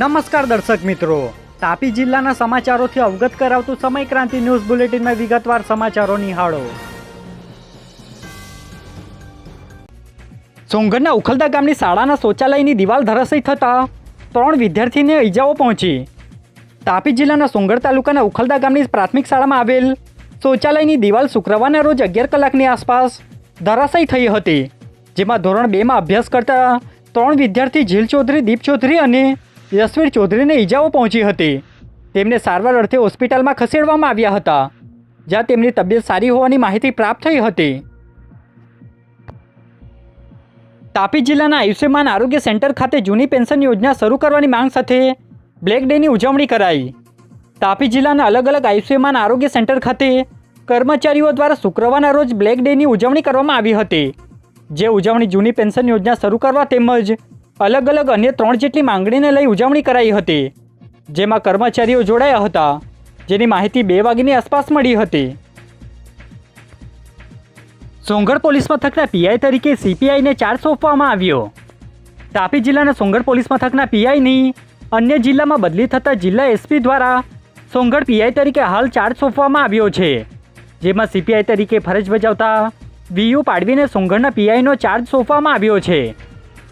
નમસ્કાર દર્શક મિત્રો. તાપી જિલ્લાના સમાચારોથી અવગત કરાવતું સમય ક્રાંતિ ન્યૂઝ બુલેટિનમાં વિગતવાર સમાચારો નિહાળો. સોંગરના ઉખલદા ગામની શાળાના શૌચાલયની દિવાલ ધરાશયી થતાં ત્રણ વિદ્યાર્થીને ઈજાઓ પહોંચી. તાપી જિલ્લાના સોંગર તાલુકાના ઉખલદા ગામની પ્રાથમિક શાળામાં આવેલ શૌચાલયની દિવાલ શુક્રવારના રોજ અગિયાર કલાકની આસપાસ ધરાશયી થઈ હતી, જેમાં ધોરણ બેમાં અભ્યાસ કરતા ત્રણ વિદ્યાર્થી ઝીલ ચૌધરી દીપ ચૌધરી અને યશવીર ચૌધરીને ઈજાઓ પહોંચી હતી. તેમને સારવાર અર્થે હોસ્પિટલમાં ખસેડવામાં આવ્યા હતા, જ્યાં તેમની તબિયત સારી હોવાની માહિતી પ્રાપ્ત થઈ હતી. તાપી જિલ્લાના આયુષ્યમાન આરોગ્ય સેન્ટર ખાતે જૂની પેન્શન યોજના શરૂ કરવાની માંગ સાથે બ્લેક ડેની ઉજવણી કરાઈ. તાપી જિલ્લાના અલગ અલગ આયુષ્યમાન આરોગ્ય સેન્ટર ખાતે કર્મચારીઓ દ્વારા શુક્રવારના રોજ બ્લેક ડેની ઉજવણી કરવામાં આવી હતી. જે ઉજવણી જૂની પેન્શન યોજના શરૂ કરવા તેમજ અલગ અલગ અન્ય ત્રણ જેટલી માંગણીને લઈ ઉજવણી કરાઈ હતી, જેમાં કર્મચારીઓ જોડાયા હતા, જેની માહિતી બે વાગ્યાની આસપાસ મળી હતી. સોંગઢ પોલીસ મથકના પીઆઈ તરીકે સીપીઆઈને ચાર્જ સોંપવામાં આવ્યો. તાપી જિલ્લાના સોંગઢ પોલીસ મથકના પીઆઈની અન્ય જિલ્લામાં બદલી થતાં જિલ્લા એસપી દ્વારા સોંગઢ પીઆઈ તરીકે હાલ ચાર્જ સોંપવામાં આવ્યો છે, જેમાં સીપીઆઈ તરીકે ફરજ બજાવતા વીયુ પાડવીને સોંગઢના પીઆઈનો ચાર્જ સોંપવામાં આવ્યો છે.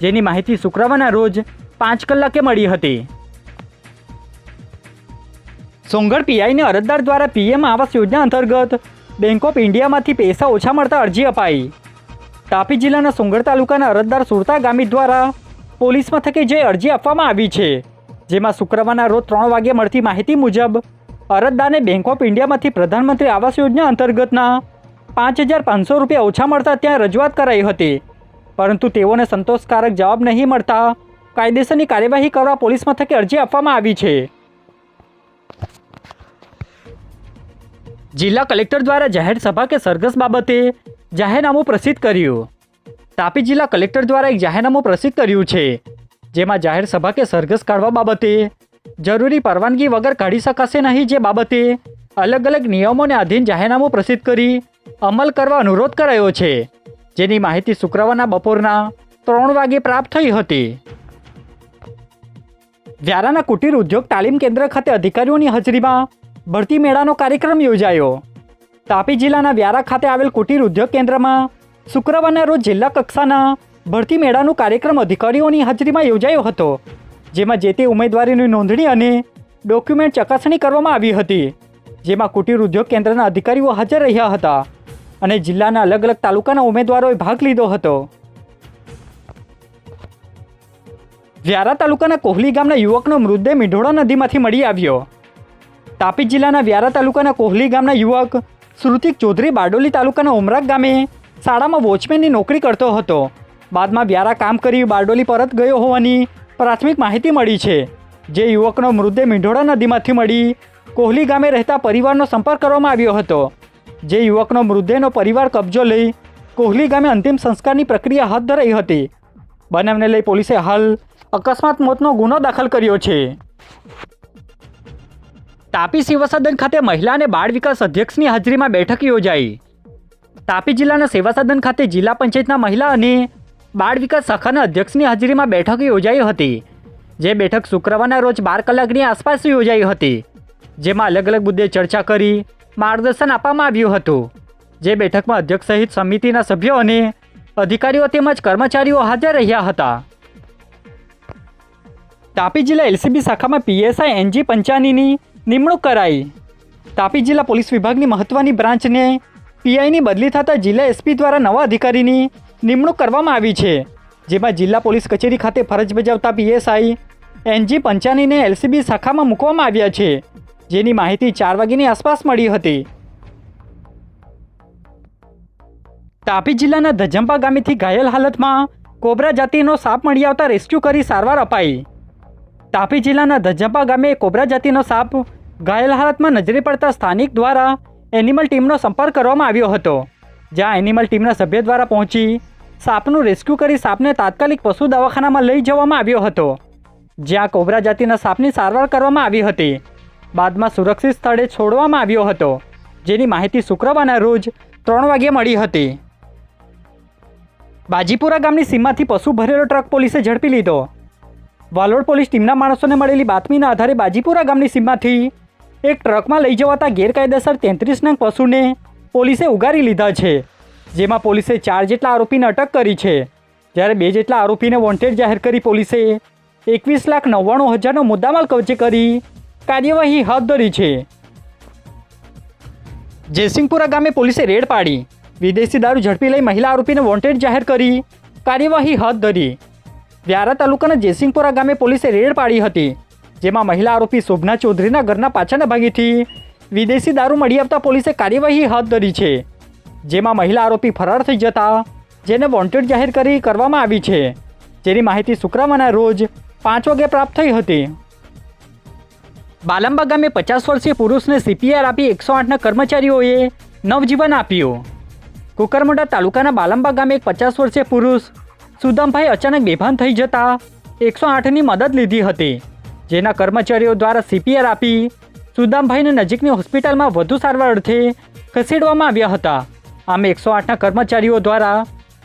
જેની માહિતી શુક્રવારના રોજ પાંચ કલાકે મળી હતી. સોંગઢ પીઆઈને અરજદાર દ્વારા પીએમ આવાસ યોજના અંતર્ગત બેંક ઓફ ઇન્ડિયામાંથી પૈસા ઓછા મળતા અરજી અપાઈ. તાપી જિલ્લાના સોંગઢ તાલુકાના અરજદાર સુરતા ગામી દ્વારા પોલીસ મથકે જે અરજી આપવામાં આવી છે, જેમાં શુક્રવારના રોજ ત્રણ વાગ્યે મળતી માહિતી મુજબ અરજદારને બેંક ઓફ ઇન્ડિયામાંથી પ્રધાનમંત્રી આવાસ યોજના અંતર્ગતના પાંચ હજાર પાંચસો રૂપિયા ઓછા મળતા ત્યાં રજૂઆત કરાઈ હતી. પરંતુ તેઓને સંતોષકારક જવાબ નહીં મળતા કાયદેસરની કાર્યવાહી કરવા પોલીસ મથકે અરજી આપવામાં આવી છે. જિલ્લા કલેક્ટર દ્વારા જાહેર સભા કે સરઘસ બાબતે જાહેરનામું પ્રસિદ્ધ કર્યું. તાપી જિલ્લા કલેક્ટર દ્વારા એક જાહેરનામું પ્રસિદ્ધ કર્યું છે, જેમાં જાહેર સભા કે સરઘસ કાઢવા બાબતે જરૂરી પરવાનગી વગર કાઢી શકાશે નહીં જે બાબતે અલગ અલગ નિયમોને આધીન જાહેરનામું પ્રસિદ્ધ કરી અમલ કરવા અનુરોધ કરાયો છે. જેની માહિતી શુક્રવારના બપોરના ત્રણ વાગે પ્રાપ્ત થઈ હતી. વ્યારાના કુટીર ઉદ્યોગ તાલીમ કેન્દ્ર ખાતે અધિકારીઓની હાજરીમાં ભરતી મેળાનો કાર્યક્રમ યોજાયો. તાપી જિલ્લાના વ્યારા ખાતે આવેલ કુટીર ઉદ્યોગ કેન્દ્રમાં શુક્રવારના રોજ જિલ્લા કક્ષાના ભરતી મેળાનો કાર્યક્રમ અધિકારીઓની હાજરીમાં યોજાયો હતો, જેમાં જે તે ઉમેદવારીની નોંધણી અને ડોક્યુમેન્ટ ચકાસણી કરવામાં આવી હતી, જેમાં કુટીર ઉદ્યોગ કેન્દ્રના અધિકારીઓ હાજર રહ્યા હતા. અને જિલ્લાના અલગ અલગ તાલુકાના ઉમેદવારોએ ભાગ લીધો હતો. વ્યારા તાલુકાના કોહલી ગામના યુવકનો મૃતદેહ મીઢોળા નદીમાંથી મળી આવ્યો. તાપી જિલ્લાના વ્યારા તાલુકાના કોહલી ગામના યુવક શ્રુતિક ચૌધરી બારડોલી તાલુકાના ઉમરાક ગામે શાળામાં વોચમેનની નોકરી કરતો હતો. બાદમાં વ્યારા કામ કરી બારડોલી પરત ગયો હોવાની પ્રાથમિક માહિતી મળી છે, જે યુવકનો મૃતદેહ મીંઢોળા નદીમાંથી મળી કોહલી ગામે રહેતા પરિવારનો સંપર્ક કરવામાં આવ્યો હતો. જે યુવકનો મૃતદેહનો પરિવાર કબજો લઈ કોહલી ગામે અંતિમ સંસ્કારની પ્રક્રિયા હાથ ધરાઈ હતી. બનાવને લઈ પોલીસે હાલ અકસ્માત મોતનો ગુનો દાખલ કર્યો છે. તાપી સેવા સદન ખાતે મહિલા અને બાળ વિકાસ અધ્યક્ષની હાજરીમાં બેઠક યોજાઈ. તાપી જિલ્લાના સેવા સદન ખાતે જિલ્લા પંચાયતના મહિલા અને બાળ વિકાસ શાખાના અધ્યક્ષની હાજરીમાં બેઠક યોજાઈ હતી. જે બેઠક શુક્રવારના રોજ બાર કલાકની આસપાસ યોજાઈ હતી. જેમાં અલગ અલગ મુદ્દે ચર્ચા કરી માર્ગદર્શન આપવામાં આવ્યું હતું. જે બેઠકમાં અધ્યક્ષ સહિત સમિતિના સભ્યો અને અધિકારીઓ તેમજ કર્મચારીઓ હાજર રહ્યા હતા. તાપી જિલ્લા એલસીબી શાખામાં પીએસઆઈ એનજી પંચાનીની નિમણૂક કરાઈ. તાપી જિલ્લા પોલીસ વિભાગની મહત્વની બ્રાન્ચને પીઆઈની બદલી થતાં જિલ્લા એસપી દ્વારા નવા અધિકારીની નિમણૂક કરવામાં આવી છે, જેમાં જિલ્લા પોલીસ કચેરી ખાતે ફરજ બજાવતા પીએસઆઈ એનજી પંચાનીને એલસીબી શાખામાં મૂકવામાં આવ્યા છે. જેની માહિતી ચાર વાગ્યાની આસપાસ મળી હતી. તાપી જિલ્લાના ધજંપા ગામેથી ઘાયલ હાલતમાં કોબરા જાતિનો સાપ મળી આવતા રેસ્ક્યુ કરી સારવાર અપાઈ. તાપી જિલ્લાના ધજંપા ગામે કોબરા જાતિનો સાપ ઘાયલ હાલતમાં નજરે પડતા સ્થાનિક દ્વારા એનિમલ ટીમનો સંપર્ક કરવામાં આવ્યો હતો, જ્યાં એનિમલ ટીમના સભ્ય દ્વારા પહોંચી સાપનું રેસ્ક્યુ કરી સાપને તાત્કાલિક પશુ દવાખાનામાં લઈ જવામાં આવ્યો હતો, જ્યાં કોબરા જાતિના સાપની સારવાર કરવામાં આવી હતી. બાદમાં સુરક્ષિત સ્થળે છોડવામાં આવ્યો હતો, જેની માહિતી શુક્રવારના રોજ ત્રણ વાગ્યે મળી હતી. બાજીપુરા ગામની સીમાથી પશુ ભરેલો ટ્રક પોલીસે ઝડપી લીધો. વાલોડ પોલીસ ટીમના માણસોને મળેલી બાતમીના આધારે બાજીપુરા ગામની સીમમાંથી એક ટ્રકમાં લઈ જવાતા ગેરકાયદેસર તેત્રીસ નંગ પશુને પોલીસે ઉગારી લીધા છે, જેમાં પોલીસે ચાર જેટલા આરોપીને અટક કરી છે. જ્યારે બે જેટલા આરોપીને વોન્ટેડ જાહેર કરી પોલીસે એકવીસ લાખ નવ્વાણું હજારનો મુદ્દામાલ કબજે કરી કાર્યવાહી હાથ ધરી છે. જયસિંહપુરા ગામે પોલીસે રેડ પાડી. વિદેશી દારૂ ઝડપી લઈ મહિલા આરોપીને વોન્ટેડ જાહેર કરી. કાર્યવાહી હાથ ધરી. વ્યારા તાલુકાના જયસિંહપુરા ગામે પોલીસે રેડ પાડી હતી, જેમાં મહિલા આરોપી શોભના ચૌધરીના ઘરના પાછળના ભાગેથી વિદેશી દારૂ મળી આવતા પોલીસે કાર્યવાહી હાથ ધરી છે, જેમાં મહિલા આરોપી ફરાર થઈ જતા જેને વોન્ટેડ જાહેર કરી કરવામાં આવી છે. જેની માહિતી શુક્રવારના રોજ પાંચ વાગે પ્રાપ્ત થઈ હતી. બાલંબા ગામે પચાસ વર્ષીય પુરુષને સીપીઆર આપી એકસો આઠના કર્મચારીઓએ નવજીવન આપ્યું. કુકરમુંડા તાલુકાના બાલંબા ગામે એક પચાસ વર્ષીય પુરુષ સુદામભાઈ અચાનક બેભાન થઈ જતા એકસો આઠની મદદ લીધી હતી, જેના કર્મચારીઓ દ્વારા સીપીઆર આપી સુદામભાઈને નજીકની હોસ્પિટલમાં વધુ સારવાર અર્થે ખસેડવામાં આવ્યા હતા. આમ એકસો આઠના કર્મચારીઓ દ્વારા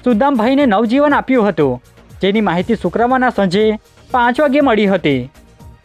સુદામભાઈને નવજીવન આપ્યું હતું, જેની માહિતી શુક્રવારના સાંજે પાંચ વાગે મળી હતી.